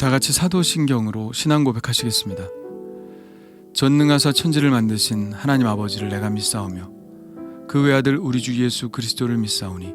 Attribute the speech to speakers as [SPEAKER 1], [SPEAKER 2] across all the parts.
[SPEAKER 1] 다 같이 사도신경으로 신앙 고백하시겠습니다. 전능하사 천지를 만드신 하나님 아버지를 내가 믿사오며 그 외아들 우리 주 예수 그리스도를 믿사오니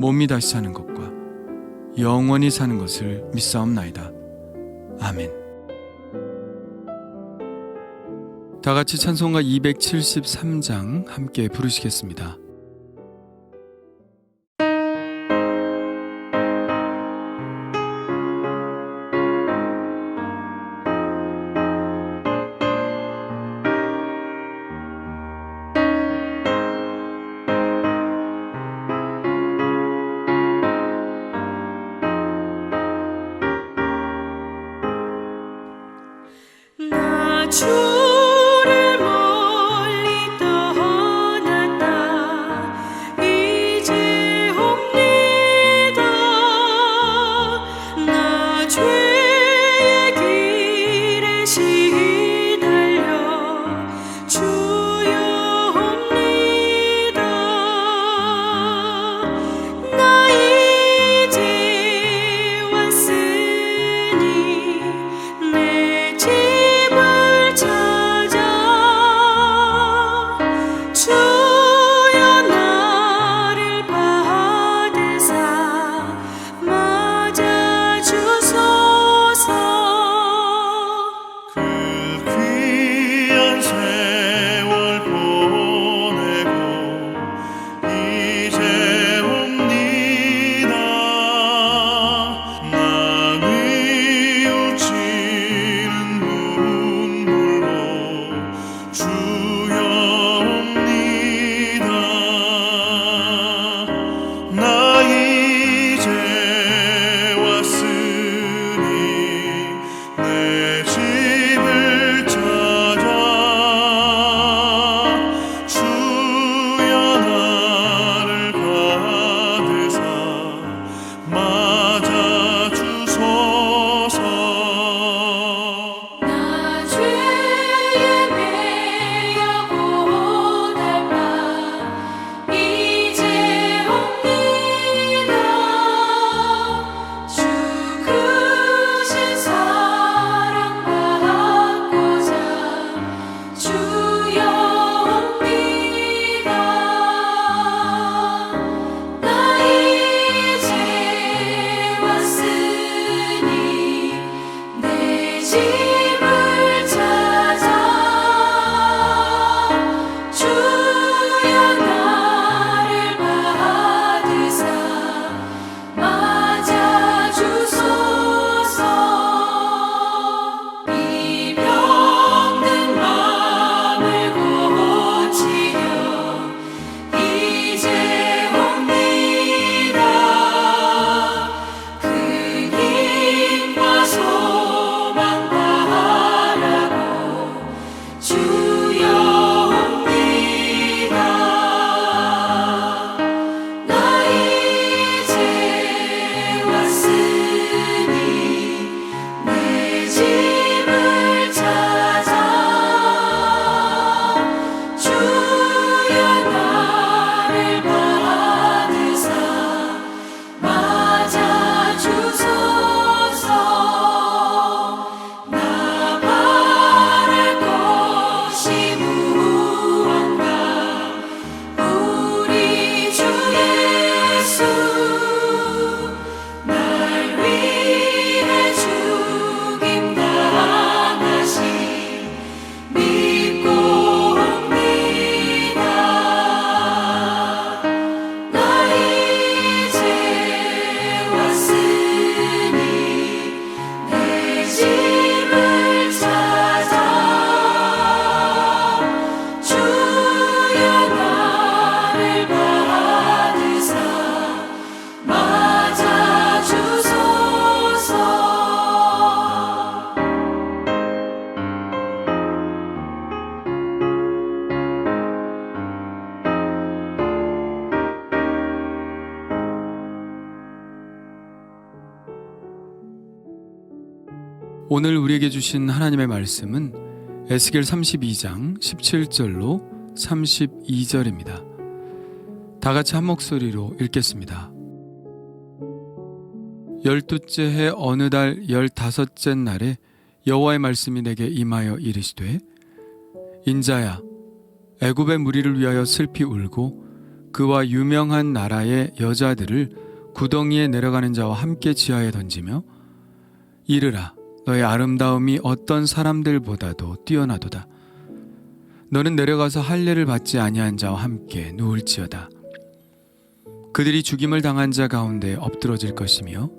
[SPEAKER 1] 몸이 다시 사는 것과 영원히 사는 것을 믿사옵나이다. 아멘. 다 같이 찬송가 273장 함께 부르시겠습니다. 오늘 우리에게 주신 하나님의 말씀은 에스겔 32장 17절로 32절입니다. 다 같이 한 목소리로 읽겠습니다. 열두째 해 어느 달 열다섯째 날에 여호와의 말씀이 내게 임하여 이르시되 인자야 애굽의 무리를 위하여 슬피 울고 그와 유명한 나라의 여자들을 구덩이에 내려가는 자와 함께 지하에 던지며 이르라 너의 아름다움이 어떤 사람들보다도 뛰어나도다. 너는 내려가서 할례를 받지 아니한 자와 함께 누울지어다. 그들이 죽임을 당한 자 가운데 엎드러질 것이며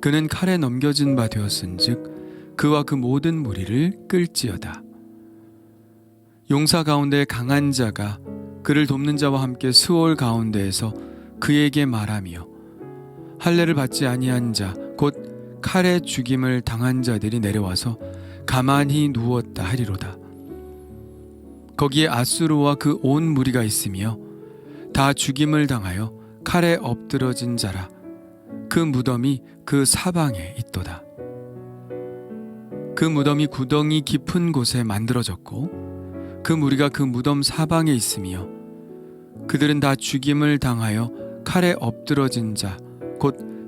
[SPEAKER 1] 그는 칼에 넘겨진 바 되었은즉 그와 그 모든 무리를 끌지어다. 용사 가운데 강한 자가 그를 돕는 자와 함께 수월 가운데에서 그에게 말하며 할례를 받지 아니한 자 곧 칼에 죽임을 당한 자들이 내려와서 가만히 누웠다 하리로다. 거기에 아수르와 그 온 무리가 있으며 다 죽임을 당하여 칼에 엎드러진 자라. 그 무덤이 그 사방에 있도다. 그 무덤이 구덩이 깊은 곳에 만들어졌고 그 무리가 그 무덤 사방에 있으며 그들은 다 죽임을 당하여 칼에 엎드러진 자 곧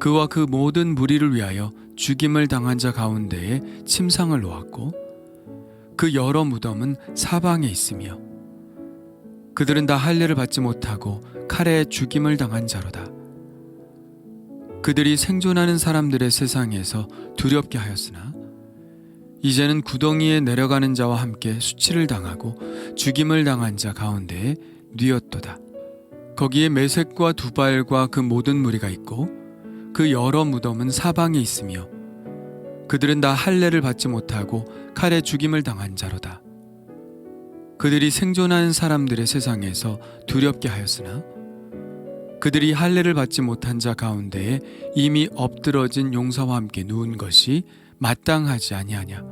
[SPEAKER 1] 그와 그 모든 무리를 위하여 죽임을 당한 자 가운데에 침상을 놓았고 그 여러 무덤은 사방에 있으며 그들은 다 할례를 받지 못하고 칼에 죽임을 당한 자로다. 그들이 생존하는 사람들의 세상에서 두렵게 하였으나 이제는 구덩이에 내려가는 자와 함께 수치를 당하고 죽임을 당한 자 가운데에 뉘었도다. 거기에 메색과 두발과 그 모든 무리가 있고 그 여러 무덤은 사방에 있으며 그들은 다 할례를 받지 못하고 칼에 죽임을 당한 자로다. 그들이 생존하는 사람들의 세상에서 두렵게 하였으나 그들이 할례를 받지 못한 자 가운데에 이미 엎드러진 용사와 함께 누운 것이 마땅하지 아니하냐.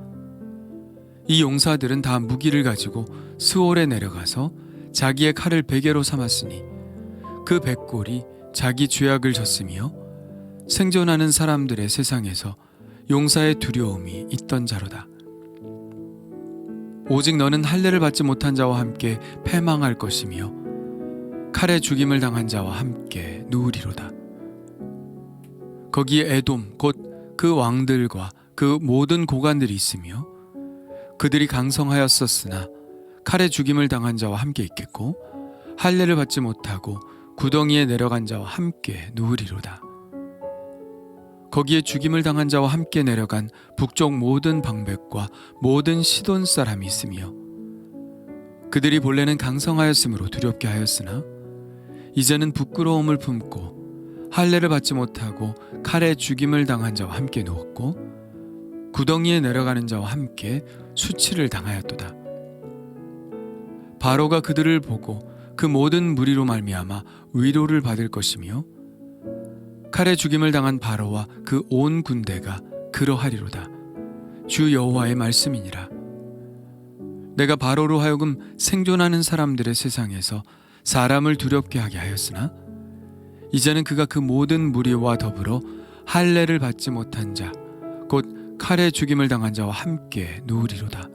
[SPEAKER 1] 이 용사들은 다 무기를 가지고 스올에 내려가서 자기의 칼을 베개로 삼았으니 그 백골이 자기 죄악을 졌으며 생존하는 사람들의 세상에서 용사의 두려움이 있던 자로다. 오직 너는 할례를 받지 못한 자와 함께 패망할 것이며 칼에 죽임을 당한 자와 함께 누우리로다. 거기에 에돔 곧 그 왕들과 그 모든 고관들이 있으며 그들이 강성하였었으나 칼에 죽임을 당한 자와 함께 있겠고 할례를 받지 못하고 구덩이에 내려간 자와 함께 누우리로다. 거기에 죽임을 당한 자와 함께 내려간 북쪽 모든 방백과 모든 시돈 사람이 있으며 그들이 본래는 강성하였으므로 두렵게 하였으나 이제는 부끄러움을 품고 할례를 받지 못하고 칼에 죽임을 당한 자와 함께 누웠고 구덩이에 내려가는 자와 함께 수치를 당하였도다. 바로가 그들을 보고 그 모든 무리로 말미암아 위로를 받을 것이며 칼에 죽임을 당한 바로와 그 온 군대가 그러하리로다. 주 여호와의 말씀이니라. 내가 바로로 하여금 생존하는 사람들의 세상에서 사람을 두렵게 하게 하였으나 이제는 그가 그 모든 무리와 더불어 할례를 받지 못한 자, 곧 칼에 죽임을 당한 자와 함께 누우리로다.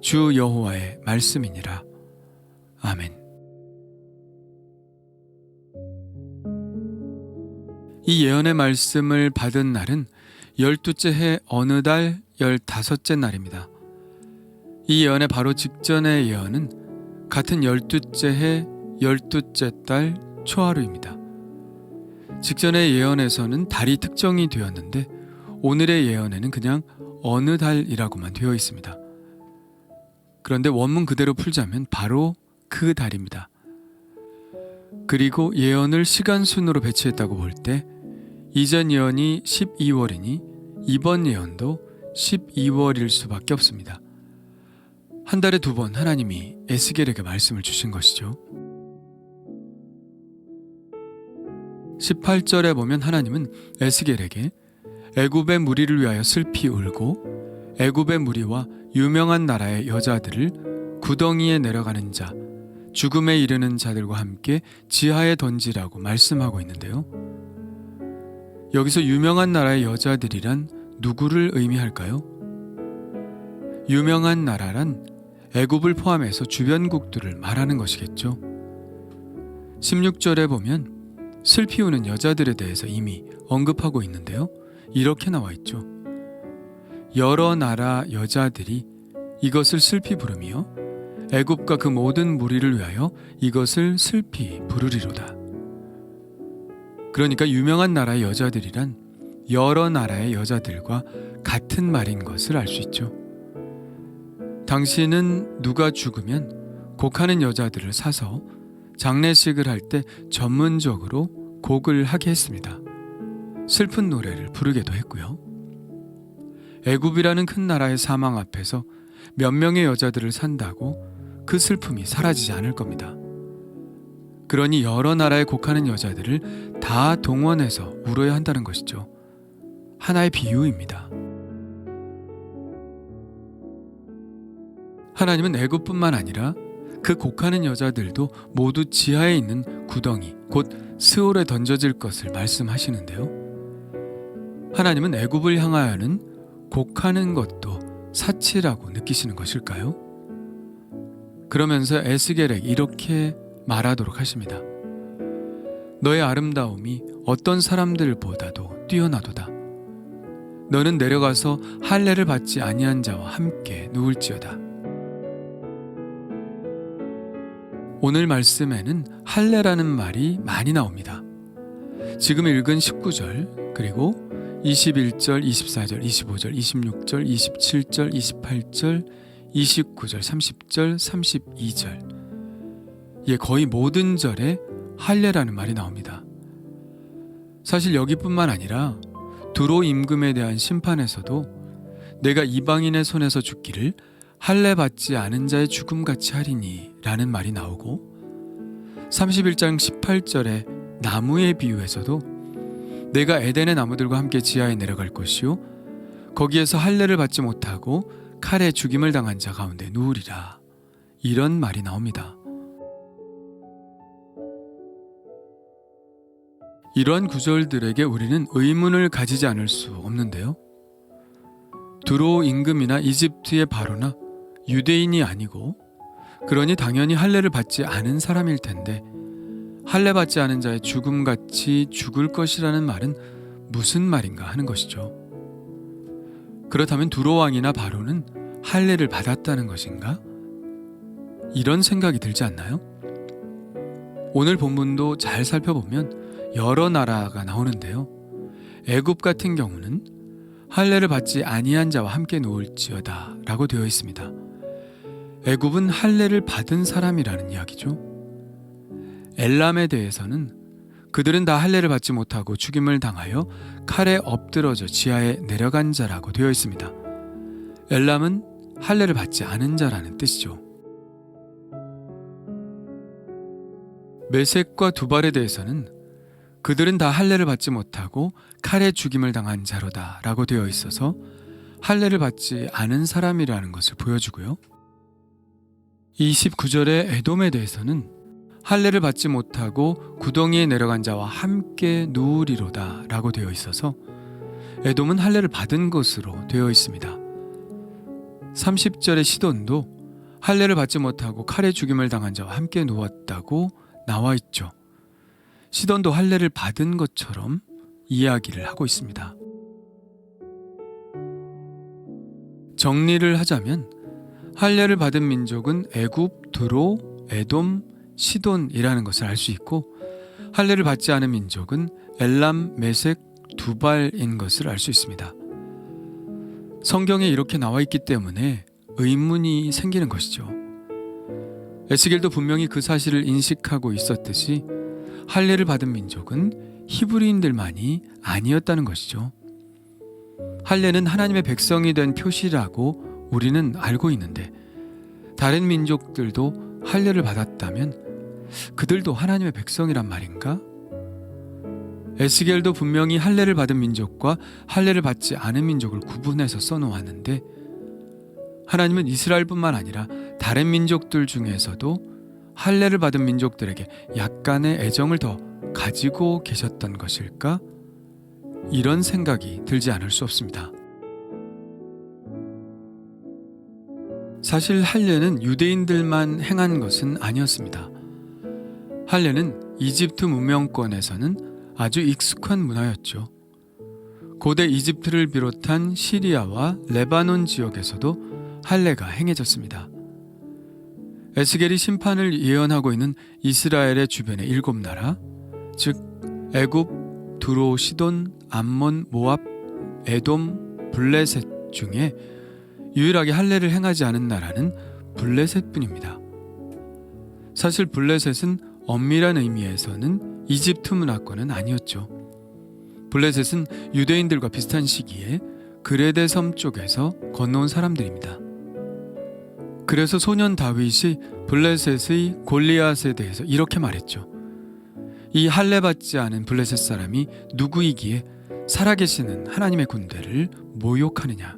[SPEAKER 1] 주 여호와의 말씀이니라. 아멘. 이 예언의 말씀을 받은 날은 열두째 해 어느 달 열다섯째 날입니다. 이 예언의 바로 직전의 예언은 같은 열두째 해 열두째 달 초하루입니다. 직전의 예언에서는 달이 특정이 되었는데 오늘의 예언에는 그냥 어느 달이라고만 되어 있습니다. 그런데 원문 그대로 풀자면 바로 그 달입니다. 그리고 예언을 시간 순으로 배치했다고 볼 때 이전 예언이 12월이니 이번 예언도 12월일 수밖에 없습니다. 한 달에 두 번 하나님이 에스겔에게 말씀을 주신 것이죠. 18절에 보면 하나님은 에스겔에게 애굽의 무리를 위하여 슬피 울고 애굽의 무리와 유명한 나라의 여자들을 구덩이에 내려가는 자 죽음에 이르는 자들과 함께 지하에 던지라고 말씀하고 있는데요. 여기서 유명한 나라의 여자들이란 누구를 의미할까요? 유명한 나라란 애굽을 포함해서 주변국들을 말하는 것이겠죠. 16절에 보면 슬피 우는 여자들에 대해서 이미 언급하고 있는데요. 이렇게 나와 있죠. 여러 나라 여자들이 이것을 슬피 부르며 애굽과 그 모든 무리를 위하여 이것을 슬피 부르리로다. 그러니까 유명한 나라의 여자들이란 여러 나라의 여자들과 같은 말인 것을 알 수 있죠. 당시는 누가 죽으면 곡하는 여자들을 사서 장례식을 할 때 전문적으로 곡을 하게 했습니다. 슬픈 노래를 부르게도 했고요. 애굽이라는 큰 나라의 사망 앞에서 몇 명의 여자들을 산다고 그 슬픔이 사라지지 않을 겁니다. 그러니 여러 나라의 곡하는 여자들을 다 동원해서 울어야 한다는 것이죠. 하나의 비유입니다. 하나님은 애굽뿐만 아니라 그 곡하는 여자들도 모두 지하에 있는 구덩이 곧 스올에 던져질 것을 말씀하시는데요. 하나님은 애굽을 향하여는 곡하는 것도 사치라고 느끼시는 것일까요? 그러면서 에스겔에 이렇게 말하도록 하십니다. 너의 아름다움이 어떤 사람들보다도 뛰어나도다. 너는 내려가서 할례를 받지 아니한 자와 함께 누울지어다. 오늘 말씀에는 할례라는 말이 많이 나옵니다. 지금 읽은 19절 그리고 21절, 24절, 25절, 26절, 27절, 28절, 29절, 30절, 32절. 예, 거의 모든 절에 할례라는 말이 나옵니다. 사실 여기뿐만 아니라 두로 임금에 대한 심판에서도 내가 이방인의 손에서 죽기를 할례 받지 않은 자의 죽음 같이 하리니라는 말이 나오고 31장 18절에 나무의 비유에서도 내가 에덴의 나무들과 함께 지하에 내려갈 것이요 거기에서 할례를 받지 못하고 칼에 죽임을 당한 자 가운데 누우리라 이런 말이 나옵니다. 이러한 구절들에게 우리는 의문을 가지지 않을 수 없는데요. 두로 임금이나 이집트의 바로나 유대인이 아니고 그러니 당연히 할례를 받지 않은 사람일 텐데 할례 받지 않은 자의 죽음 같이 죽을 것이라는 말은 무슨 말인가 하는 것이죠. 그렇다면 두로 왕이나 바로는 할례를 받았다는 것인가? 이런 생각이 들지 않나요? 오늘 본문도 잘 살펴보면 여러 나라가 나오는데요. 애굽 같은 경우는 할례를 받지 아니한 자와 함께 놓을지어다라고 되어 있습니다. 애굽은 할례를 받은 사람이라는 이야기죠. 엘람에 대해서는 그들은 다 할례를 받지 못하고 죽임을 당하여 칼에 엎드러져 지하에 내려간 자라고 되어 있습니다. 엘람은 할례를 받지 않은 자라는 뜻이죠. 메색과 두발에 대해서는 그들은 다 할례를 받지 못하고 칼에 죽임을 당한 자로다라고 되어 있어서 할례를 받지 않은 사람이라는 것을 보여주고요. 29절의 에돔에 대해서는 할례를 받지 못하고 구덩이에 내려간 자와 함께 누우리로다라고 되어 있어서 에돔은 할례를 받은 것으로 되어 있습니다. 30절의 시돈도 할례를 받지 못하고 칼에 죽임을 당한 자와 함께 누웠다고 나와 있죠. 시돈도 할례를 받은 것처럼 이야기를 하고 있습니다. 정리를 하자면 할례를 받은 민족은 애굽, 드로, 에돔, 시돈이라는 것을 알 수 있고 할례를 받지 않은 민족은 엘람, 메색, 두발인 것을 알 수 있습니다. 성경에 이렇게 나와 있기 때문에 의문이 생기는 것이죠. 에스겔도 분명히 그 사실을 인식하고 있었듯이 할례를 받은 민족은 히브리인들만이 아니었다는 것이죠. 할례는 하나님의 백성이 된 표시라고 우리는 알고 있는데 다른 민족들도 할례를 받았다면 그들도 하나님의 백성이란 말인가? 에스겔도 분명히 할례를 받은 민족과 할례를 받지 않은 민족을 구분해서 써놓았는데 하나님은 이스라엘뿐만 아니라 다른 민족들 중에서도 할례를 받은 민족들에게 약간의 애정을 더 가지고 계셨던 것일까? 이런 생각이 들지 않을 수 없습니다. 사실 할례는 유대인들만 행한 것은 아니었습니다. 할례는 이집트 문명권에서는 아주 익숙한 문화였죠. 고대 이집트를 비롯한 시리아와 레바논 지역에서도 할례가 행해졌습니다. 에스겔이 심판을 예언하고 있는 이스라엘의 주변의 일곱 나라, 즉 애굽, 두로, 시돈, 암몬, 모압, 에돔, 블레셋 중에 유일하게 할례를 행하지 않은 나라는 블레셋뿐입니다. 사실 블레셋은 엄밀한 의미에서는 이집트 문화권은 아니었죠. 블레셋은 유대인들과 비슷한 시기에 그레데 섬 쪽에서 건너온 사람들입니다. 그래서 소년 다윗이 블레셋의 골리앗에 대해서 이렇게 말했죠. 이 할례 받지 않은 블레셋 사람이 누구이기에 살아계시는 하나님의 군대를 모욕하느냐.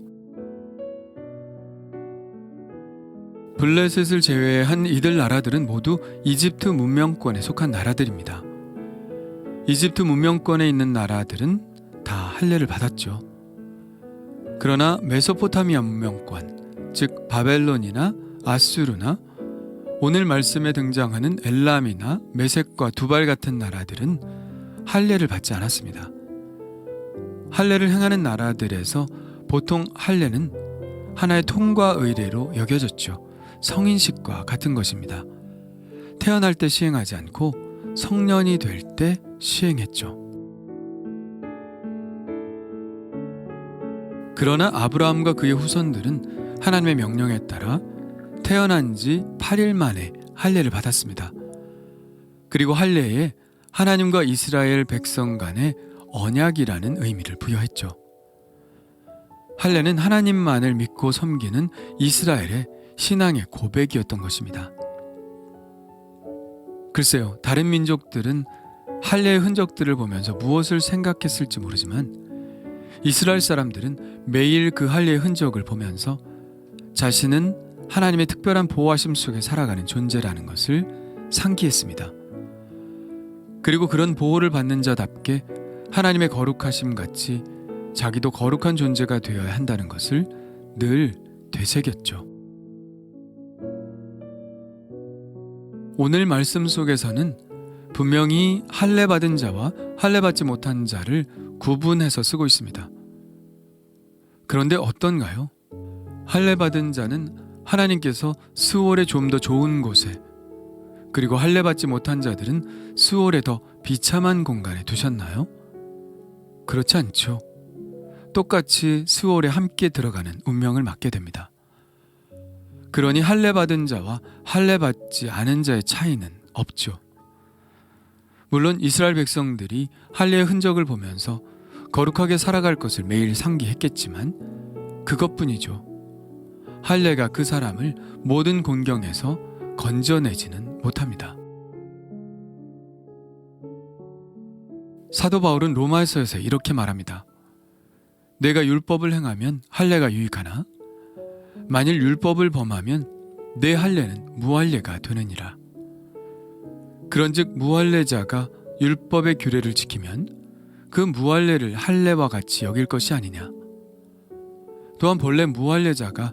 [SPEAKER 1] 블레셋을 제외한 이들 나라들은 모두 이집트 문명권에 속한 나라들입니다. 이집트 문명권에 있는 나라들은 다 할례를 받았죠. 그러나 메소포타미아 문명권, 즉 바벨론이나 아수르나 오늘 말씀에 등장하는 엘람이나 메색과 두발 같은 나라들은 할례를 받지 않았습니다. 할례를 행하는 나라들에서 보통 할례는 하나의 통과 의례로 여겨졌죠. 성인식과 같은 것입니다. 태어날 때 시행하지 않고 성년이 될 때 시행했죠. 그러나 아브라함과 그의 후손들은 하나님의 명령에 따라 태어난 지 8일 만에 할례를 받았습니다. 그리고 할례에 하나님과 이스라엘 백성 간의 언약이라는 의미를 부여했죠. 할례는 하나님만을 믿고 섬기는 이스라엘의 신앙의 고백이었던 것입니다. 글쎄요, 다른 민족들은 할례의 흔적들을 보면서 무엇을 생각했을지 모르지만 이스라엘 사람들은 매일 그 할례의 흔적을 보면서 자신은 하나님의 특별한 보호하심 속에 살아가는 존재라는 것을 상기했습니다. 그리고 그런 보호를 받는 자답게 하나님의 거룩하심 같이 자기도 거룩한 존재가 되어야 한다는 것을 늘 되새겼죠. 오늘 말씀 속에서는 분명히 할례 받은 자와 할례 받지 못한 자를 구분해서 쓰고 있습니다. 그런데 어떤가요? 할례 받은 자는 하나님께서 스월에 좀 더 좋은 곳에 그리고 할례 받지 못한 자들은 스월에 더 비참한 공간에 두셨나요? 그렇지 않죠. 똑같이 스월에 함께 들어가는 운명을 맞게 됩니다. 그러니 할례 받은 자와 할례 받지 않은 자의 차이는 없죠. 물론 이스라엘 백성들이 할례의 흔적을 보면서 거룩하게 살아갈 것을 매일 상기했겠지만 그것뿐이죠. 할례가 그 사람을 모든 곤경에서 건져내지는 못합니다. 사도 바울은 로마에서에서 이렇게 말합니다. 내가 율법을 행하면 할례가 유익하나 만일 율법을 범하면 내 할례는 무할례가 되느니라. 그런즉 무할례자가 율법의 규례를 지키면 그 무할례를 할례와 같이 여길 것이 아니냐. 또한 본래 무할례자가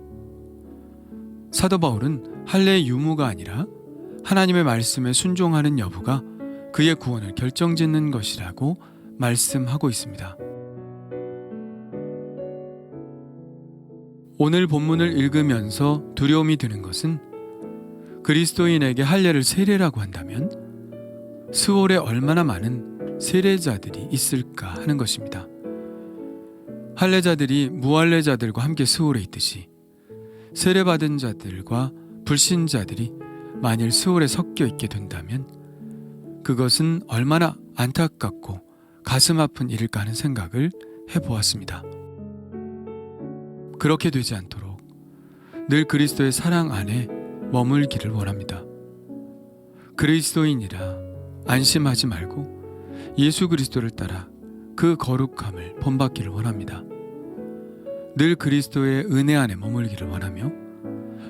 [SPEAKER 1] 사도 바울은 할례의 유무가 아니라 하나님의 말씀에 순종하는 여부가 그의 구원을 결정짓는 것이라고 말씀하고 있습니다. 오늘 본문을 읽으면서 두려움이 드는 것은 그리스도인에게 할례를 세례라고 한다면 스월에 얼마나 많은 세례자들이 있을까 하는 것입니다. 할례자들이 무할례자들과 함께 스월에 있듯이 세례받은 자들과 불신자들이 만일 스월에 섞여 있게 된다면 그것은 얼마나 안타깝고 가슴 아픈 일일까 하는 생각을 해보았습니다. 그렇게 되지 않도록 늘 그리스도의 사랑 안에 머물기를 원합니다. 그리스도인이라 안심하지 말고 예수 그리스도를 따라 그 거룩함을 본받기를 원합니다. 늘 그리스도의 은혜 안에 머물기를 원하며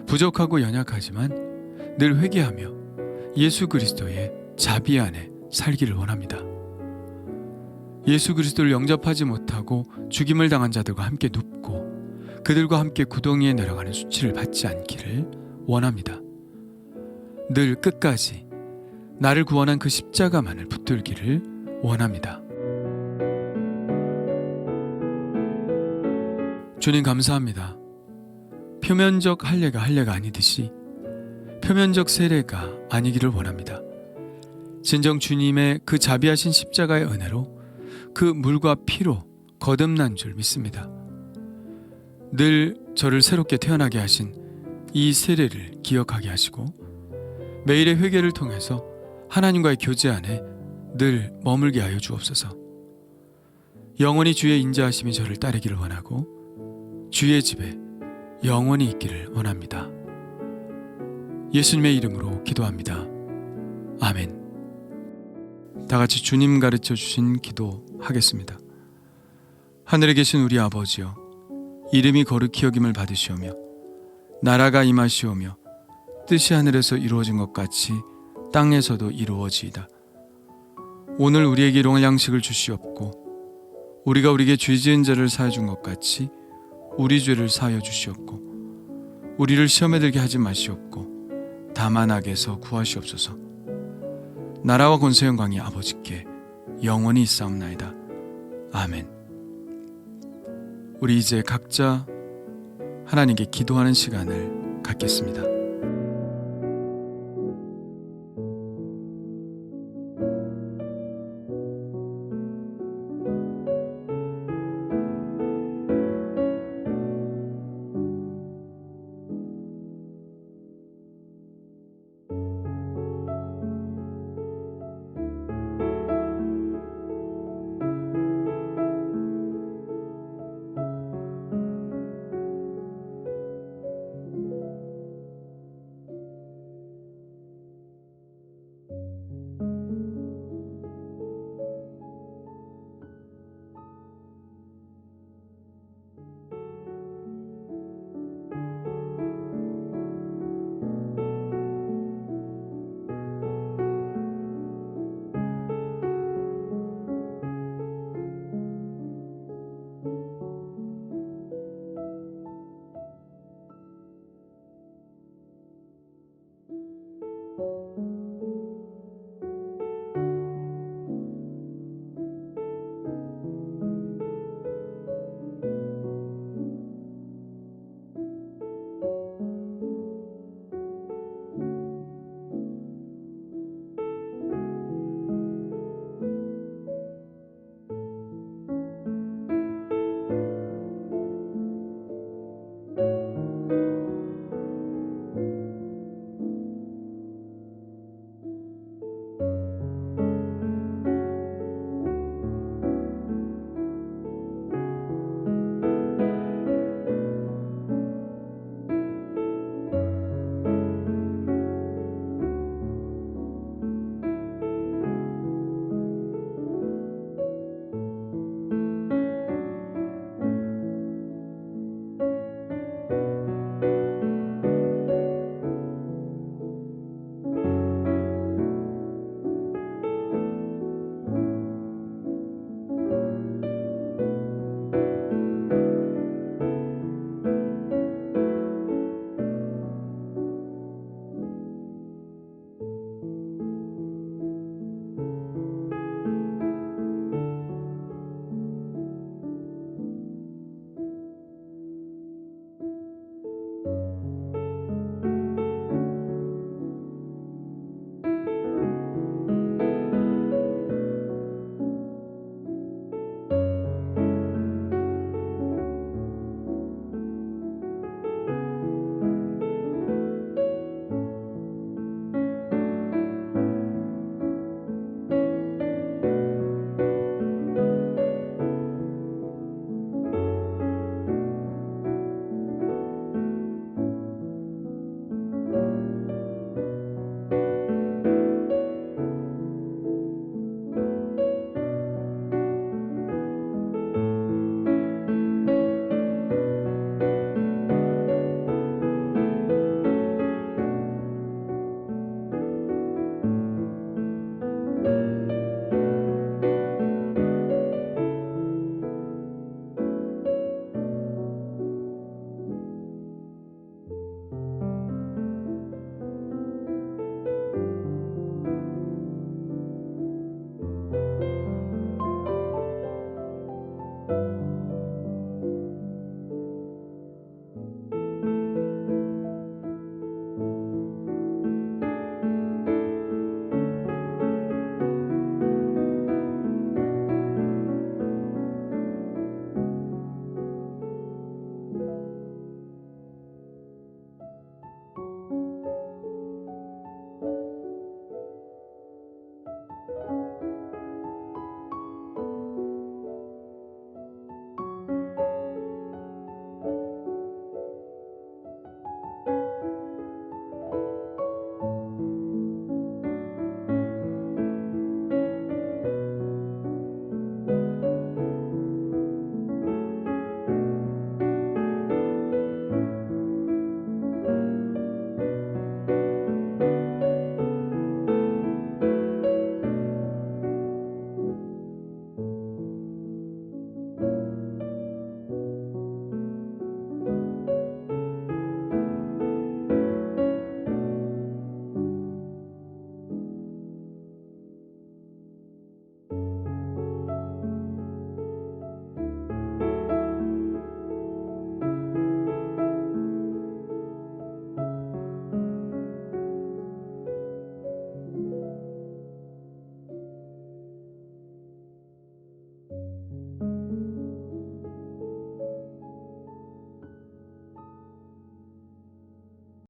[SPEAKER 1] 부족하고 연약하지만 늘 회개하며 예수 그리스도의 자비 안에 살기를 원합니다. 예수 그리스도를 영접하지 못하고 죽임을 당한 자들과 함께 눕고 그들과 함께 구덩이에 내려가는 수치를 받지 않기를 원합니다. 늘 끝까지 나를 구원한 그 십자가만을 붙들기를 원합니다. 주님 감사합니다. 표면적 할례가 할례가 아니듯이 표면적 세례가 아니기를 원합니다. 진정 주님의 그 자비하신 십자가의 은혜로 그 물과 피로 거듭난 줄 믿습니다. 늘 저를 새롭게 태어나게 하신 이 세례를 기억하게 하시고 매일의 회개를 통해서 하나님과의 교제 안에 늘 머물게 하여 주옵소서. 영원히 주의 인자하심이 저를 따르기를 원하고 주의 집에 영원히 있기를 원합니다. 예수님의 이름으로 기도합니다. 아멘. 다 같이 주님 가르쳐 주신 기도 하겠습니다. 하늘에 계신 우리 아버지여, 이름이 거룩히 여김을 받으시오며, 나라가 임하시오며, 뜻이 하늘에서 이루어진 것 같이 땅에서도 이루어지이다. 오늘 우리에게 일용할 양식을 주시옵고, 우리가 우리에게 죄 지은 자를 사해 준 것 같이 우리 죄를 사하여 주시옵고, 우리를 시험에 들게 하지 마시옵고, 다만 악에서 구하시옵소서. 나라와 권세 영광이 아버지께 영원히 있사옵나이다. 아멘. 우리 이제 각자 하나님께 기도하는 시간을 갖겠습니다.